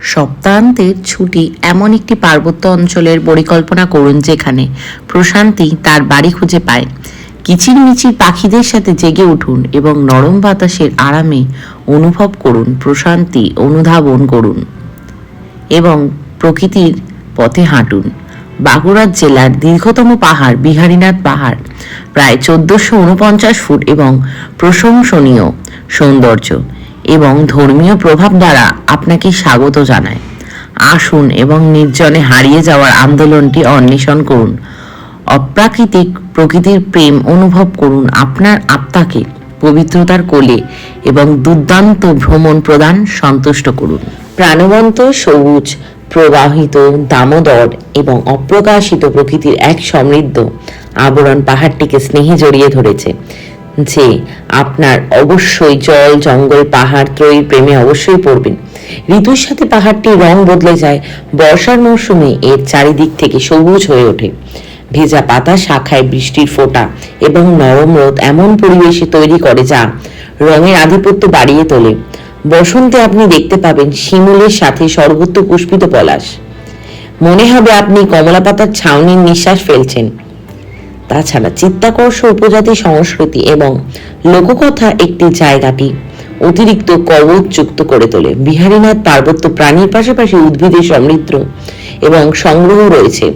সপ্তাহান্তের ছুটি এমন একটি পার্বত্য অঞ্চলের পরিকল্পনা করুন যেখানে প্রশান্তি তার বাড়ি খুঁজে পায়। কিচিরমিচির পাখিদের সাথে জেগে উঠুন এবং নরম বাতাসের আরামে অনুভব করুন, প্রশান্তি অনুধাবন করুন এবং প্রকৃতির পথে হাঁটুন। বাঁকুড়া জেলার দীর্ঘতম পাহাড় বিহারীনাথ পাহাড়, প্রায় চোদ্দশো উনপঞ্চাশ ফুট এবং প্রশংসনীয় সৌন্দর্য। এবং ধর্মীয় প্রভাব দ্বারা আপনাকে স্বাগত জানায়। আসুন এবং নির্জনে হারিয়ে যাওয়ার আন্দোলনটি অন্বেষণ করুন। অপ্রাকৃতিক প্রকৃতির প্রেম অনুভব করুন আপনার আত্মাকে পবিত্রতার কোলে এবং দুর্দান্ত ভ্রমণ প্রদান সন্তুষ্ট করুন। প্রাণবন্ত, সবুজ, প্রবাহিত, দামোদর এবং অপ্রকাশিত প্রকৃতির এক সমৃদ্ধ আবরণ পাহাড়টিকে স্নেহে জড়িয়ে ধরেছে। যে আপনার অবশ্যই জল, জঙ্গল, পাহাড় ত্রয়ীর প্রেমে অবশ্যই পড়বেন। ঋতুর সাথে পাহাড়টির রং বদলে যায়। বর্ষার মৌসুমে এর চারিদিক থেকে সবুজ হয়ে ওঠে। ভেজা পাতা শাখায় বৃষ্টির ফোঁটা এবং নরম রোদ এমন পরিবেশে তৈরি করে যা রঙের আধিপত্য বাড়িয়ে তোলে। বসন্তে আপনি দেখতে পাবেন শিমুলের সাথে সর্বত্র পুষ্পিত পলাশ। মনে হবে আপনি কমলা পাতার ছাউনির নিঃশ্বাস ফেলছেন। তাছাড়া চিত্তাকর্ষ, উপজাতি সংস্কৃতি এবং লোককথা একটি জায়গাটি অতিরিক্ত কবচযুক্ত করে তোলে। বিহারীনাথ পার্বত্য প্রাণীর পাশাপাশি উদ্ভিদের সমৃদ্ধ এবং সংগ্রহ রয়েছে।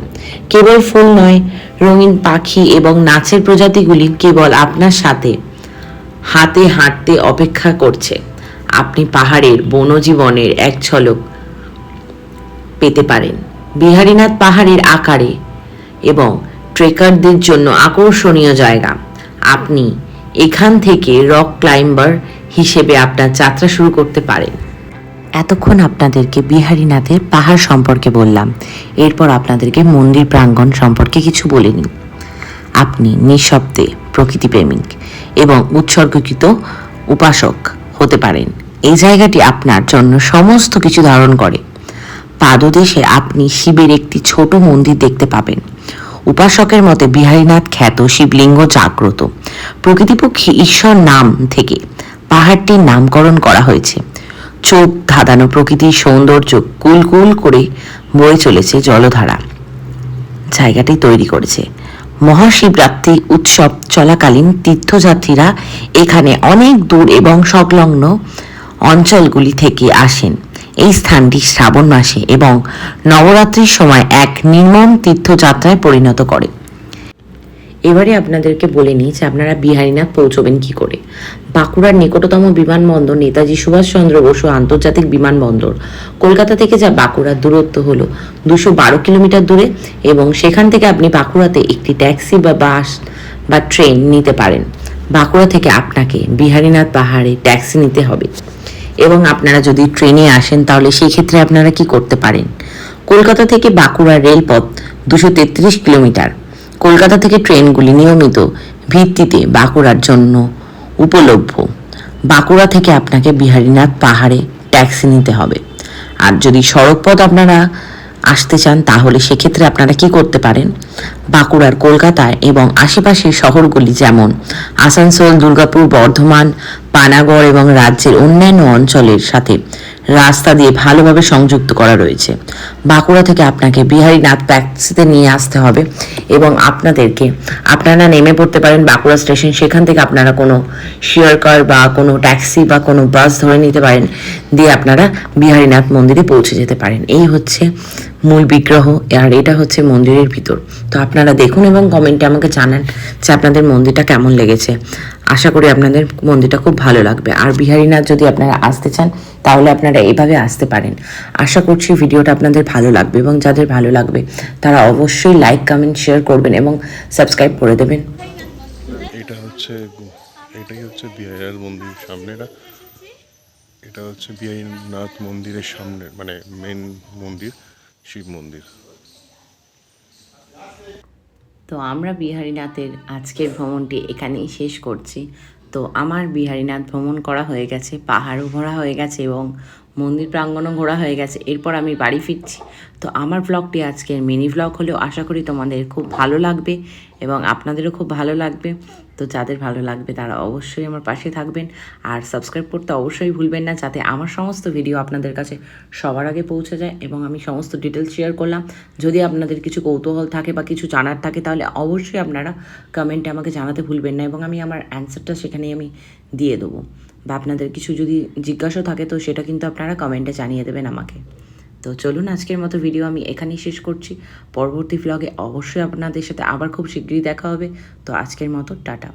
কেবল ফুল নয়, রঙিন পাখি এবং নাচের প্রজাতিগুলি কেবল আপনার সাথে হাতে হাঁটতে অপেক্ষা করছে। আপনি পাহাড়ের বনজীবনের এক ঝলক পেতে পারেন। বিহারীনাথ পাহাড়ের আকারে এবং ট্রেকারদের জন্য আকর্ষণীয় জায়গা। আপনি এখান থেকে রক ক্লাইম্বার হিসেবে আপনার যাত্রা শুরু করতে পারেন। এতক্ষণ আপনাদেরকে বিহারীনাথের পাহাড় সম্পর্কে বললাম। এরপর আপনাদেরকে মন্দির প্রাঙ্গণ সম্পর্কে কিছু বলিনি আপনি নিঃশব্দে প্রকৃতিপ্রেমিক এবং উৎসর্গকৃত উপাসক হতে পারেন। এই জায়গাটি আপনার জন্য সমস্ত কিছু ধারণ করে। পাদদেশে আপনি শিবের একটি ছোট মন্দির দেখতে পাবেন। উপাসকের মতে বিহারীনাথ খ্যাত শিবলিঙ্গ জাগ্রত। প্রকৃতিপক্ষে ঈশ্বর নাম থেকে পাহাড়টির নামকরণ করা হয়েছে। চোখ ধাঁধানো প্রকৃতির সৌন্দর্য কুলকুল করে বয়ে চলেছে জলধারা। জায়গাটি তৈরি করেছে। মহাশিবরাত্রি উৎসব চলাকালীন তীর্থযাত্রীরা এখানে অনেক দূর এবং সংলগ্ন অঞ্চলগুলি থেকে আসেন। এই স্থানটি শ্রাবণ মাসে এবং নবরাত্রির সময় এক নির্মম তীর্থযাত্রায় পরিণত করে। এবারে আপনাদেরকে বলে নিই যে আপনারা বিহারীনাথ পৌঁছবেন কি করে। বাঁকুড়ার নিকটতম বিমানবন্দর নেতাজি সুভাষচন্দ্র বসু আন্তর্জাতিক বিমানবন্দর। কলকাতা থেকে যা বাঁকুড়ার দূরত্ব হলো দুশো বারো কিলোমিটার দূরে এবং সেখান থেকে আপনি বাঁকুড়াতে একটি ট্যাক্সি বা বাস বা ট্রেন নিতে পারেন। বাঁকুড়া থেকে আপনাকে বিহারীনাথ পাহাড়ে ট্যাক্সি নিতে হবে। এবং আপনারা যদি ট্রেনে আসেন, তাহলে সেই ক্ষেত্রে আপনারা কি করতে পারেন? কলকাতা থেকে বাঁকুড়া রেলপথ দুশো তেত্রিশ কিলোমিটার। কলকাতা থেকে ট্রেনগুলি নিয়মিত ভিত্তিতে বাঁকুড়ার জন্য উপলভ্য। বাঁকুড়া থেকে আপনাকে বিহারীনাথ পাহাড়ে ট্যাক্সি নিতে হবে। আর যদি সড়কপথ আপনারা আসতে চান, তাহলে সেক্ষেত্রে আপনারা কি করতে পারেন? বাঁকুড়ার কলকাতায় এবং আশেপাশের শহরগুলি যেমন আসানসোল, দুর্গাপুর, বর্ধমান, পানাগড় এবং রাজ্যের অন্যান্য অঞ্চলের সাথে রাস্তা দিয়ে ভালোভাবে সংযুক্ত করা রয়েছে। বাঁকুড়া থেকে আপনাকে বিহারীনাথ ট্যাক্সিতে নিয়ে আসতে হবে এবং আপনাদেরকে, আপনারা নেমে পড়তে পারেন বাঁকুড়া স্টেশন, সেখান থেকে আপনারা কোনো শেয়ার কার বা কোনো ট্যাক্সি বা কোনো বাস ধরে নিতে পারেন, দিয়ে আপনারা বিহারীনাথ মন্দিরে পৌঁছে যেতে পারেন। এই হচ্ছে মূল বিগ্রহ, আর এটা হচ্ছে মন্দিরের ভিতর। তো আপনারা দেখুন এবং কমেন্টে আমাকে জানান যে আপনাদের মন্দিরটা কেমন লেগেছে। আশা করি আপনাদের মন্দিরটা খুব ভালো লাগবে। আর বিহারীনাথ যদি আপনারা আসতে চান, তাহলে আপনারা এইভাবে আসতে পারেন। আশা করছি ভিডিওটা আপনাদের ভালো লাগবে এবং যাদের ভালো লাগবে, তারা অবশ্যই লাইক কমেন্ট শেয়ার করবেন এবং সাবস্ক্রাইব করে দেবেন। এটা হচ্ছে এটাই হচ্ছে মন্দিরের সামনেটা এটা হচ্ছে বিহারীনাথ মন্দিরের সামনে মানে মেন মন্দির। শিব মন্দির। তো আমরা বিহারীনাথের আজকের ভ্রমণটি এখানেই শেষ করছি। তো আমার বিহারীনাথ ভ্রমণ করা হয়ে গেছে, পাহাড়ও ঘোরা হয়ে গেছে এবং মন্দির প্রাঙ্গণও ঘোরা হয়ে গেছে, এরপর আমি বাড়ি ফিরছি। তো আমার ব্লগটি আজকের মিনি ব্লগ হলেও আশা করি তোমাদের খুব ভালো লাগবে এবং আপনাদেরও খুব ভালো লাগবে। তো যাদের ভালো লাগবে তারা অবশ্যই আমার পাশে থাকবেন। আর সাবস্ক্রাইব করতে অবশ্যই ভুলবেন না, যাতে আমার সমস্ত ভিডিও আপনাদের কাছে সবার আগে পৌঁছে যায় এবং আমি সমস্ত ডিটেলস শেয়ার করলাম। যদি আপনাদের কিছু কৌতূহল থাকে বা কিছু জানার থাকে তাহলে অবশ্যই আপনারা কমেন্টে আমাকে জানাতে ভুলবেন না এবং আমি আমার অ্যান্সারটা সেখানেই আমি দিয়ে দেবো। বা আপনাদের কিছু যদি জিজ্ঞাসা থাকে, তো সেটা কিন্তু আপনারা কমেন্টে জানিয়ে দেবেন আমাকে। তো চলুন আজকের মতো ভিডিও আমি এখানেই শেষ করছি। পরবর্তী ভ্লগে অবশ্যই আপনাদের সাথে আবার খুব শীঘ্রই দেখা হবে। তো আজকের মতো, টাটা।